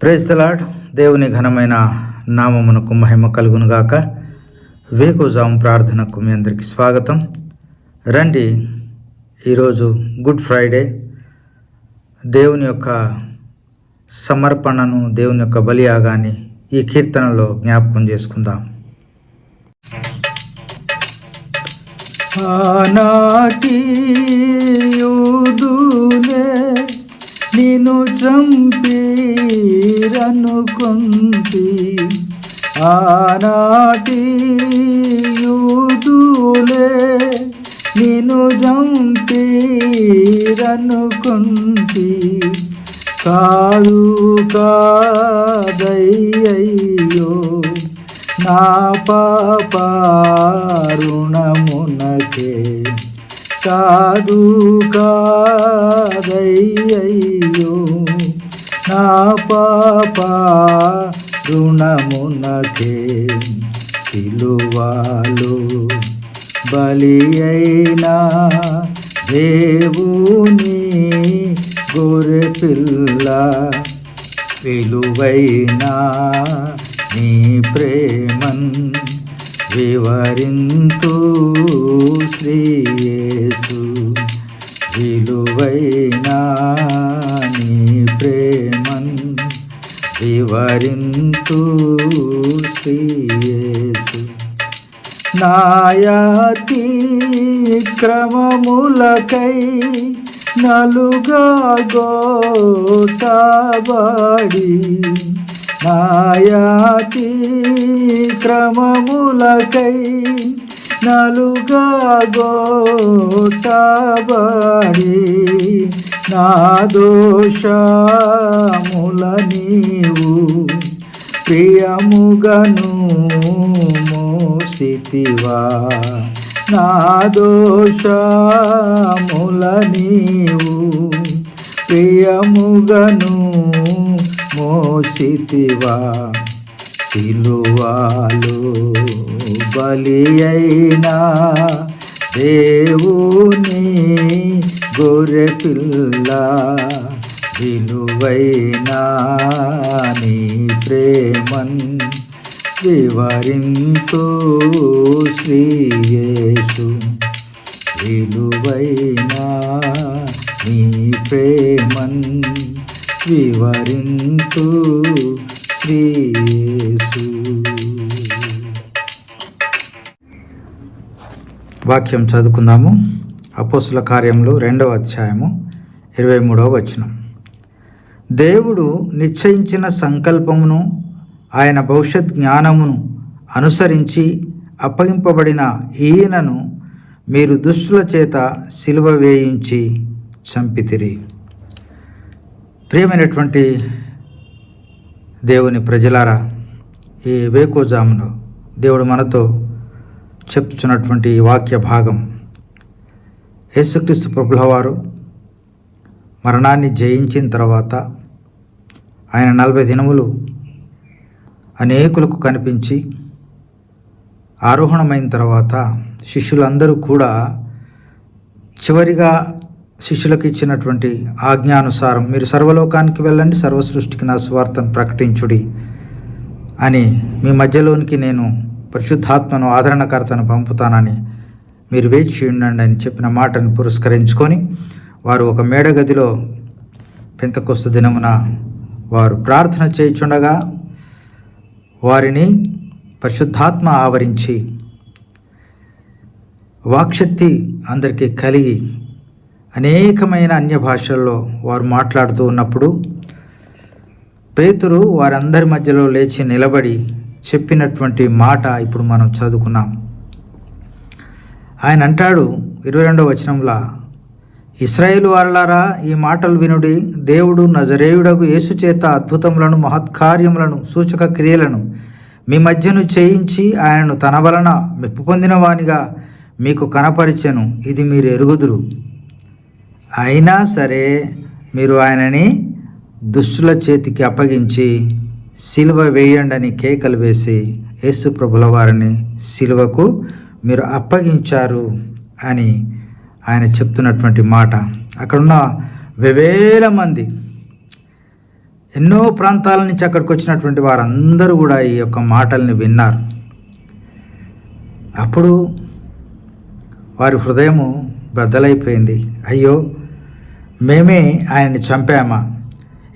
Praise the Lord దేవుని ఘనమైన నామమునకు మహిమ కలుగునుగాక వేకుజాం ప్రార్థనకు మీ అందరికీ స్వాగతం. రండి ఈరోజు గుడ్ ఫ్రైడే దేవుని యొక్క సమర్పణను దేవుని యొక్క బలియాగాన్ని ఈ కీర్తనలో జ్ఞాపకం చేసుకుందాం. ఆనాటి యూదులే నిన్ను చంపీరనుకుంటి ఆనాటి యూదులే నిన్ను చంపీరనుకుంటి కాదు కాదయ్యో నా పాప రుణమునకే కాదు కాదయ్యో నా పాపారుణమునకే సిలువాలు బలి అయినా దేవుని గొర్రె పిల్ల విలువైనా నీ ప్రేమన్. వివరింతు శ్రీయేసు విలువైనా నీ ప్రేమన్ వివరింతు శ్రీయేసు. నాయాతి క్రమములకై నలుగా గోటాబడి నాయాతి క్రమములకై నలుగా గోటాబడి నా దోషముల నీవు ప్రియముగను మోసితివా. నా దోషముల నీవు ప్రియముగను మోసితివా. సిలువాలు బలి అయినా దేవుని గొర్రె పిల్ల విలువైనా నీ ప్రేమన్ వివరింతో శ్రీయేసు విలువైనా నీ ప్రేమన్ వివరింతో శ్రీయేసు వాక్యం చదువుకుందాము. అపోసుల కార్యములు రెండవ అధ్యాయము ఇరవై మూడవ వచనం. దేవుడు నిశ్చయించిన సంకల్పమును ఆయన భవిష్యత్ జ్ఞానమును అనుసరించి అప్పగింపబడిన ఈయనను మీరు దుష్టుల చేత సిలువ వేయించి చంపితిరి. ప్రియమైనటువంటి దేవుని ప్రజలారా ఈ వేకోజాములో దేవుడు మనతో చెప్తున్నటువంటి వాక్య భాగం. యేసుక్రీస్తు ప్రభుల వారు మరణాన్ని జయించిన తర్వాత ఆయన నలభై దినములు అనేకులకు కనిపించి ఆరోహణమైన తర్వాత శిష్యులందరూ కూడా చివరిగా శిష్యులకు ఇచ్చినటువంటి ఆజ్ఞానుసారం మీరు సర్వలోకానికి వెళ్ళండి సర్వ సృష్టికి నా స్వార్థను ప్రకటించుడి అని మీ మధ్యలోనికి నేను పరిశుద్ధాత్మను ఆదరణకర్తను పంపుతానని మీరు వేచి ఉండండి అని చెప్పిన మాటను పురస్కరించుకొని వారు ఒక మేడగదిలో పెంతకొస్త దినమున వారు ప్రార్థన చేయుచుండగా వారిని పరిశుద్ధాత్మ ఆవరించి వాక్శక్తి అందరికీ కలిగి అనేకమైన అన్య భాషల్లో వారు మాట్లాడుతూ ఉన్నప్పుడు పేతురు వారందరి మధ్యలో లేచి నిలబడి చెప్పినటువంటి మాట ఇప్పుడు మనం చదువుకున్నాం. ఆయన అంటాడు ఇరవై రెండవ వచనంలా ఇస్రాయేల్ వారలారా ఈ మాటలు వినుడి. దేవుడు నజరేయుడకు యేసు చేత అద్భుతములను మహత్కార్యములను సూచక క్రియలను మీ మధ్యను చేయించి ఆయనను తన వలన మెప్పు పొందిన వానిగా మీకు కనపరిచెను. ఇది మీరు ఎరుగుదురు. అయినా సరే మీరు ఆయనని దుష్టుల చేతికి అప్పగించి సిలువ వేయండి అని కేకలు వేసి యేసు ప్రభుల వారిని సిలువకు మీరు అప్పగించారు అని ఆయన చెప్తున్నటువంటి మాట. అక్కడున్న వేవేల మంది ఎన్నో ప్రాంతాల నుంచి అక్కడికి వచ్చినటువంటి వారందరూ కూడా ఈ యొక్క మాటల్ని విన్నారు. అప్పుడు వారి హృదయము బద్దలైపోయింది. అయ్యో మేమే ఆయన్ని చంపామా?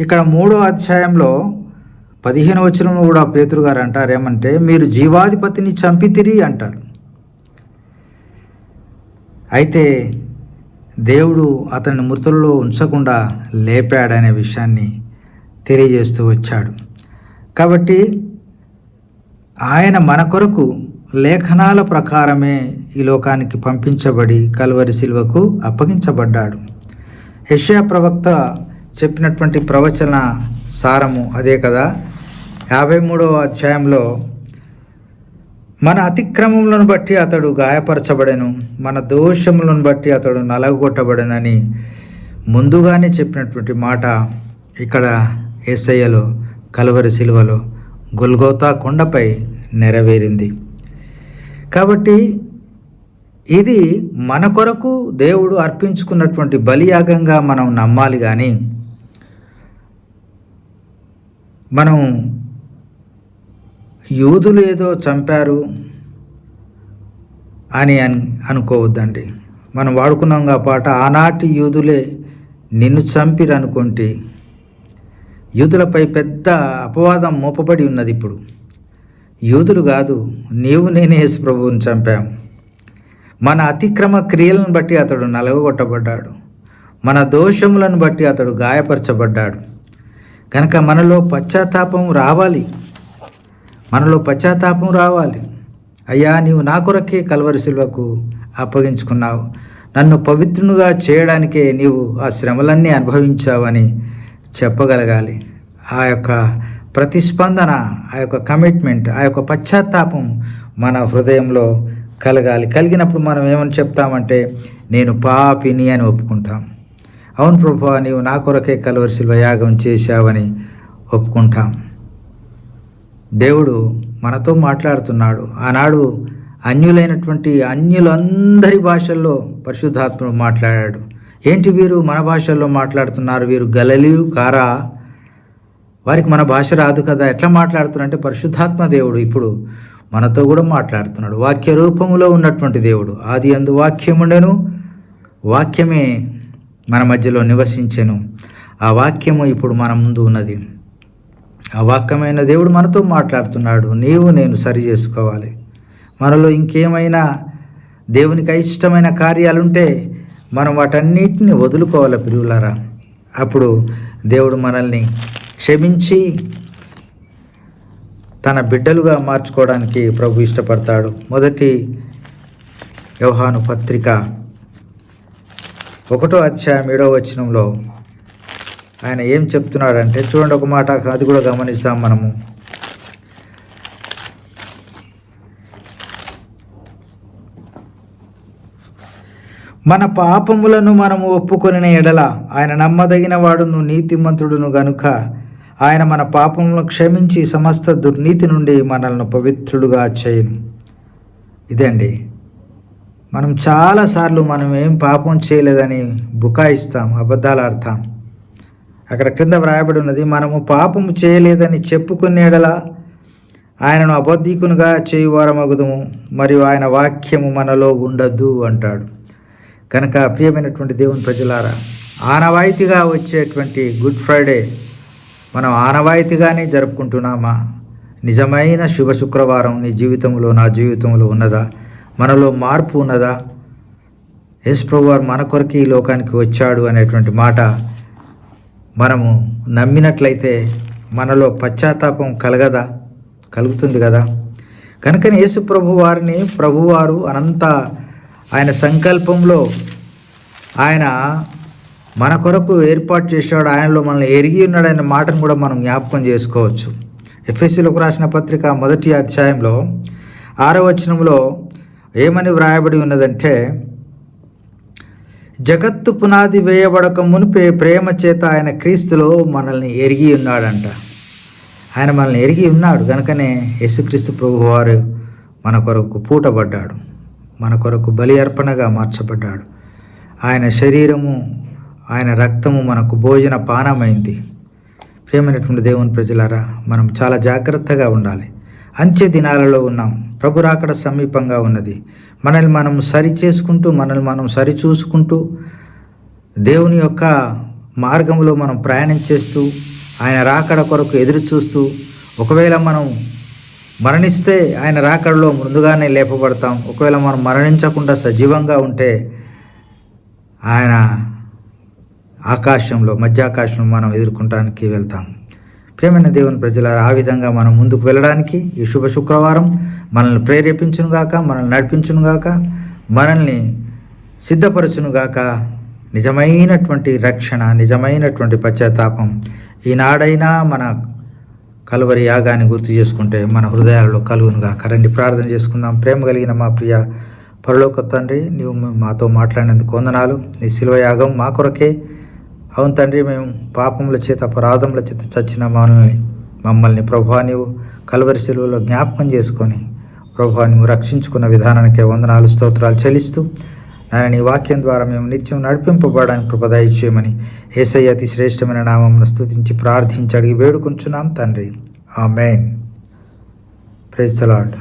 ఇక్కడ మూడో అధ్యాయంలో పదిహేను వచనంలో కూడా పేతురు గారు అంటారు ఏమంటే మీరు జీవాధిపతిని చంపితిరి అంటారు. అయితే దేవుడు అతన్ని మృతుల్లో ఉంచకుండా లేపాడనే విషయాన్ని తెలియజేస్తూ వచ్చాడు. కాబట్టి ఆయన మన కొరకు లేఖనాల ప్రకారమే ఈ లోకానికి పంపించబడి కలువరి శిల్వకు అప్పగించబడ్డాడు. యష్యా ప్రవక్త చెప్పినటువంటి ప్రవచన సారము అదే కదా? యాభై మూడవ అధ్యాయంలో మన అతిక్రమములను బట్టి అతడు గాయపరచబడెను మన దోషములను బట్టి అతడు నలగొట్టబడెనని ముందుగానే చెప్పినటువంటి మాట ఇక్కడ ఏసయ్యలో కలవరి శిలువలో గొల్గోతా కొండపై నెరవేరింది. కాబట్టి ఇది మన కొరకు దేవుడు అర్పించుకున్నటువంటి బలియాగంగా మనం నమ్మాలి కానీ మనం యూదులు ఏదో చంపారు అని అని అనుకోవద్దండి. మనం వాడుకున్నాం ఆ పాట ఆనాటి యూదులే నిన్ను చంపిరు అనుకుంటే యూదులపై పెద్ద అపవాదం మోపబడి ఉన్నది ఇప్పుడు. యూదులు కాదు నీవు నేనే యేసు ప్రభువుని చంపాం. మన అతిక్రమ క్రియలను బట్టి అతడు నలగొట్టబడ్డాడు మన దోషములను బట్టి అతడు గాయపరచబడ్డాడు. కనుక మనలో పశ్చాత్తాపం రావాలి. మనలో పశ్చాత్తాపం రావాలి. అయ్యా నీవు నా కొరకే కలవరి శిల్వకు అప్పగించుకున్నావు. నన్ను పవిత్రునిగా చేయడానికే నీవు ఆ శ్రమలన్నీ అనుభవించావని చెప్పగలగాలి. ఆ యొక్క ప్రతిస్పందన ఆ యొక్క కమిట్మెంట్ ఆ యొక్క పశ్చాత్తాపం మన హృదయంలో కలగాలి. కలిగినప్పుడు మనం ఏమని చెప్తామంటే నేను పాపిని అని ఒప్పుకుంటాం. అవును ప్రభు నీవు నా కొరకే కలవరి శిల్వ యాగం చేశావని ఒప్పుకుంటాం. దేవుడు మనతో మాట్లాడుతున్నాడు. ఆనాడు అన్యులైనటువంటి అన్యులందరి భాషల్లో పరిశుద్ధాత్ముడు మాట్లాడాడు. ఏంటి వీరు మన భాషల్లో మాట్లాడుతున్నారు? వీరు గలలీలు కారా? వారికి మన భాష రాదు కదా. ఎట్లా మాట్లాడుతున్నారంటే పరిశుద్ధాత్మ దేవుడు ఇప్పుడు మనతో కూడా మాట్లాడుతున్నాడు. వాక్య రూపంలో ఉన్నటువంటి దేవుడు. ఆది అందు వాక్యముండెను వాక్యమే మన మధ్యలో నివసించెను. ఆ వాక్యము ఇప్పుడు మన ముందు ఉన్నది. ఆ వాక్యమైన దేవుడు మనతో మాట్లాడుతున్నాడు. నీవు నేను సరి చేసుకోవాలి. మనలో ఇంకేమైనా దేవునికి అయిష్టమైన కార్యాలుంటే మనం వాటన్నిటిని వదులుకోవాలి ప్రియులారా. అప్పుడు దేవుడు మనల్ని క్షమించి తన బిడ్డలుగా మార్చుకోవడానికి ప్రభు ఇష్టపడతాడు. మొదటి వ్యవహాను పత్రిక ఒకటో అధ్యాయం ఏడో వచనంలో ఆయన ఏం చెప్తున్నాడంటే చూడండి ఒక మాట అది కూడా గమనిస్తాం మనము. మన పాపములను మనము ఒప్పుకొని ఎడల ఆయన నమ్మదగిన వాడును నీతిమంతుడును గనుక ఆయన మన పాపములను క్షమించి సమస్త దుర్నీతి నుండి మనల్ని పవిత్రుడుగా చేయను. ఇదండి. మనం చాలాసార్లు మనం ఏం పాపం చేయలేదని బుకాయిస్తాం అబద్ధాలు ఆడతాం. అక్కడ కింద వ్రాయబడి ఉన్నది మనము పాపము చేయలేదని చెప్పుకునేడలా ఆయనను అబద్ధీకునిగా చేయువారమగుదము మరియు ఆయన వాక్యము మనలో ఉండదు అంటాడు. కనుక ప్రియమైనటువంటి దేవుని ప్రజలారా ఆనవాయితీగా వచ్చేటువంటి గుడ్ ఫ్రైడే మనం ఆనవాయితీగానే జరుపుకుంటున్నామా? నిజమైన శుభ శుక్రవారం నీ జీవితంలో నా జీవితంలో ఉన్నదా? మనలో మార్పు ఉన్నదా? యేసు ప్రభు వారు మన కొరకు ఈ లోకానికి వచ్చాడు అనేటువంటి మాట మనము నమ్మినట్లయితే మనలో పశ్చాత్తాపం కలగదా? కలుగుతుంది కదా? కనుకనే యేసు ప్రభు వారిని ప్రభువారు అనంత ఆయన సంకల్పంలో ఆయన మన కొరకు ఏర్పాటు చేశాడు. ఆయనలో మనల్ని ఎరిగి ఉన్నాడనే మాటను కూడా మనం జ్ఞాపకం చేసుకోవచ్చు. ఎఫ్ఎస్సీలకు రాసిన పత్రిక మొదటి అధ్యాయంలో ఆరో వచనంలో ఏమని వ్రాయబడి ఉన్నదంటే జగత్తు పునాది వేయబడక మునిపే ప్రేమ చేత ఆయన క్రీస్తులో మనల్ని ఎరిగి ఉన్నాడంట. ఆయన మనల్ని ఎరిగి ఉన్నాడు. కనుకనే యేసుక్రీస్తు ప్రభు వారు మన కొరకు పూటబడ్డాడు. మన కొరకు బలి అర్పణగా మార్చబడ్డాడు. ఆయన శరీరము ఆయన రక్తము మనకు భోజన పానమైంది. ప్రేమైనటువంటి దేవుని ప్రజలారా మనం చాలా జాగ్రత్తగా ఉండాలి. అంచె దినాలలో ఉన్నాం. ప్రభు రాకడ సమీపంగా ఉన్నది. మనల్ని మనం సరి చేసుకుంటూ మనల్ని మనం సరి చూసుకుంటూ దేవుని యొక్క మార్గంలో మనం ప్రయాణం చేస్తూ ఆయన రాకడ కొరకు ఎదురు చూస్తూ ఒకవేళ మనం మరణిస్తే ఆయన రాకడలో ముందుగానే లేపబడతాం. ఒకవేళ మనం మరణించకుండా సజీవంగా ఉంటే ఆయన ఆకాశంలో మధ్యాకాశంలో మనం ఎదుర్కొంటానికి వెళ్తాం. ప్రేమైన దేవుని ప్రజలారా ఆ విధంగా మనం ముందుకు వెళ్ళడానికి ఈ శుభ శుక్రవారం మనల్ని ప్రేరేపించునుగాక మనల్ని నడిపించునుగాక మనల్ని సిద్ధపరచునుగాక నిజమైనటువంటి రక్షణ నిజమైనటువంటి పశ్చాత్తాపం ఈనాడైనా మన కలువరి యాగాన్ని గుర్తు చేసుకుంటే మన హృదయాలలో కలుగునుగా కరండి ప్రార్థన చేసుకుందాం. ప్రేమ కలిగిన మా ప్రియ పరలోక తండ్రి నీవు మాతో మాట్లాడినందుకు వందనాలు. నీ శిల్వ యాగం మా కొరకే. అవును తండ్రి మేము పాపముల చేత అపరాధముల చేత చచ్చిన మనల్ని మమ్మల్ని ప్రభా నీవు కలువరి శిలువలో జ్ఞాపకం చేసుకొని ప్రభా నువ్వు రక్షించుకున్న విధానానికే వందనాలు స్తోత్రాలు చెల్లిస్తూ నాయన నీ వాక్యం ద్వారా మేము నిత్యం నడిపింపబడడానికి కృపదాయి చేయమని ఏసయ్య అతి శ్రేష్టమైన నామమును స్థుతించి ప్రార్థించి అడిగి వేడుకుంటున్నాం తండ్రి. ఆ మెయిన్ ప్రైజ్ ద లాడ్